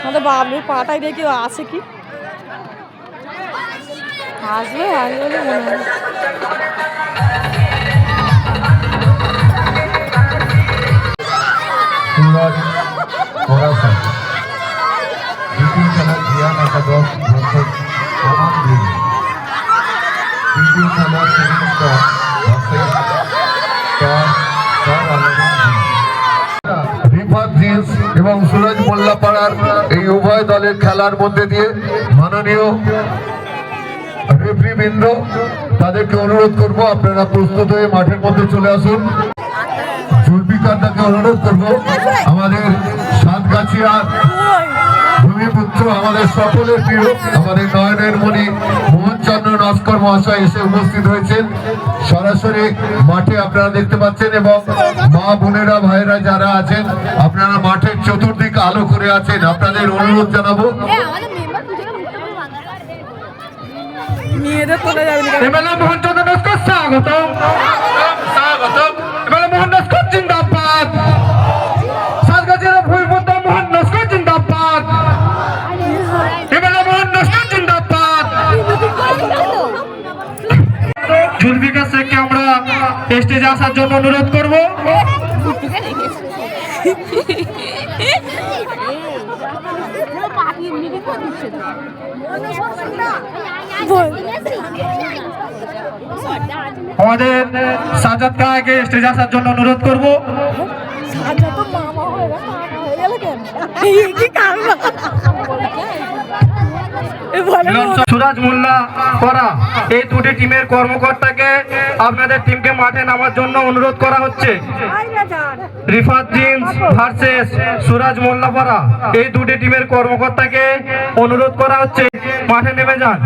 আমাদের বাবলুর পাটাই দেখি আছে কি? আসবে আসবে মনে হয়। সুরজ ওরাসন জিন্স এবং সুরজ মোল্লাপাড়ার এই উভয় দলের খেলার মধ্যে দিয়ে মাননীয় রেফরিবৃন্দ তাদেরকে অনুরোধ করব, আপনারা প্রস্তুত হয়ে মাঠের মধ্যে চলে আসুন। জুলফিকারদাকে অনুরোধ করব, আমাদের সাতগাছিয়া ভূমিপুত্র, আমাদের সকলের প্রিয়, আমাদের নয়নের মণি মোহনচন্দ্র নস্কর মহাশয় এসে উপস্থিত হয়েছেন। সরাসরি মাঠে আপনারা দেখতে পাচ্ছেন এবং মা বোনেরা ভাইরা যারা আছেন আপনারা মাঠের চতুর্দিক আলো করে আছেন। আপনাদের অনুরোধ জানাব। মেয়েদের যাবে এমএলএ স্টেজে আসার জন্য অনুরোধ করব। আমাদের সাজাদ কাকে স্টেজে আসার জন্য অনুরোধ করব। তো মামা হয়ে গেল কেন? কি কারণ সুরাজ মোল্লা করা। এই দুটি টিমের কর্মকর্তাকে আপনাদের টিমকে মাঠে নামার জন্য অনুরোধ করা হচ্ছে। রিফাত জিন্স ভার্সেস সুরাজ মোল্লাপাড়া এই দুটি টিমের কর্মকর্তাকে অনুরোধ করা হচ্ছে। মাঠে নেমে যান।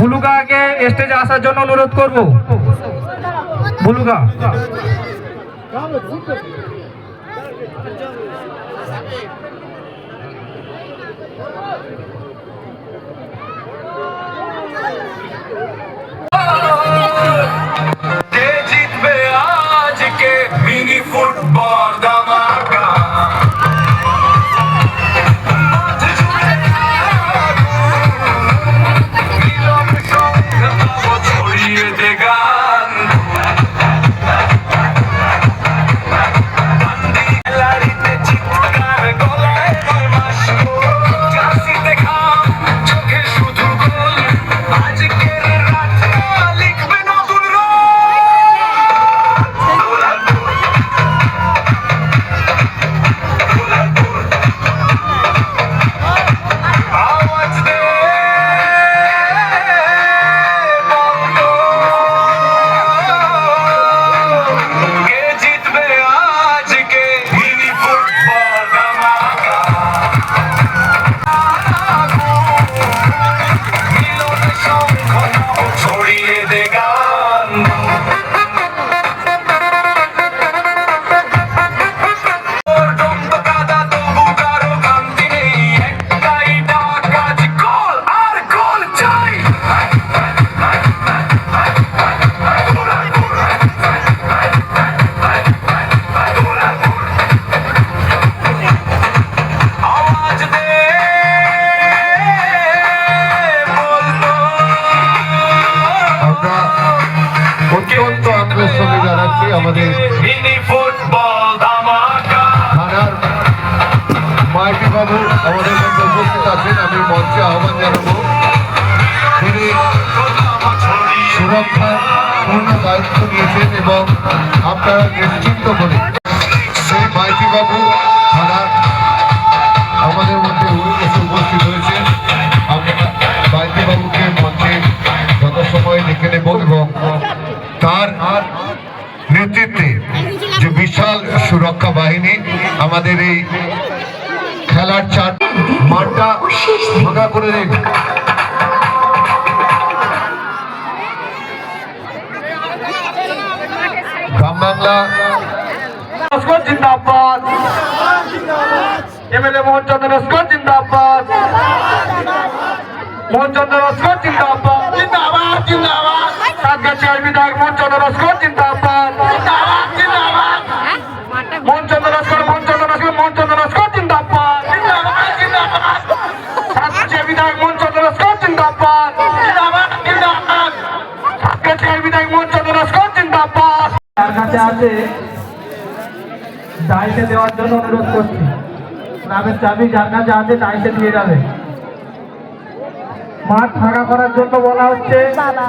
বুলুকাকে স্টেজে আসার জন্য অনুরোধ করব। বুলুকা কে মিনি ফুটবল সুরক্ষার পূর্ণ দায়িত্ব নিয়েছেন এবং আপনারা নিশ্চিন্ত করে সেই মাইটি বাবু আমাদের মধ্যে উপস্থিত হয়েছেন। আমরা মাইটি বাবুকে মঞ্চে যত সময় ডেকে নেব এবং তার নেতৃত্বে যে বিশাল সুরক্ষা বাহিনী আমাদের এই খেলার চার মাঠটা ফাঁকা করে বাংলা নস্কর জিন্দাবাদ। এমএলএ মোহন চন্দ্র নস্কর জিন্দাবাদ। মোহন চন্দ্র নস্কর জিন্দাবাদ। জিন্দাবাদ জিন্দাবাদ। সাতগাছিয়ার বিধায়ক মোহন চন্দ্র নস্কর আছে। ডাইসে দেওয়ার জন্য অনুরোধ করছি। গ্রামের চাবি যার কাছে আছে ডাইসে দিয়ে যাবে। মাঠ ফাঁকা করার জন্য বলা হচ্ছে। না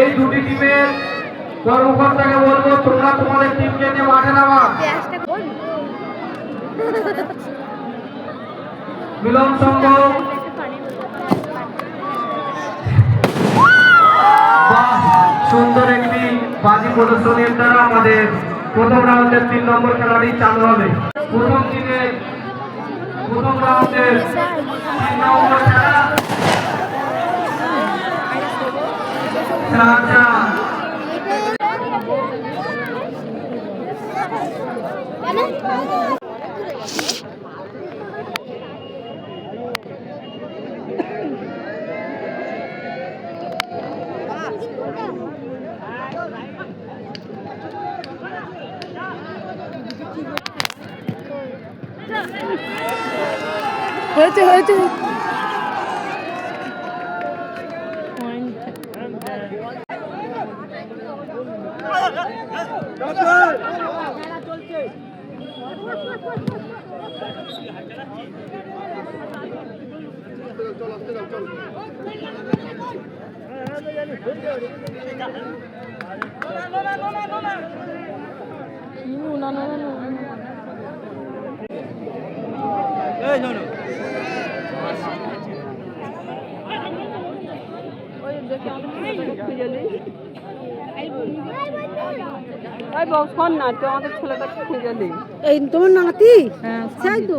এই দুটি টিমের কর্মকর্তাকে বলব তোমরা তোমাদের টিমকে নিয়ে মাঠে নামা। মিলন সংঘ সুন্দর একটি বাজি প্রদর্শনীর দ্বারা আমাদের প্রথম রাউন্ডের তিন নম্বর খেলাটি চালু হবে। প্রথম দিনের প্রথম রাউন্ডের তিন নম্বর খেলা। হয়েছে হয়েছে। এই তোমার নাতি? তাই তো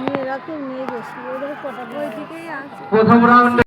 মেয়েরা তো মেয়ে বেশি ওদের কটা ওই দিকেই আছে। প্রথম রাউন্ডে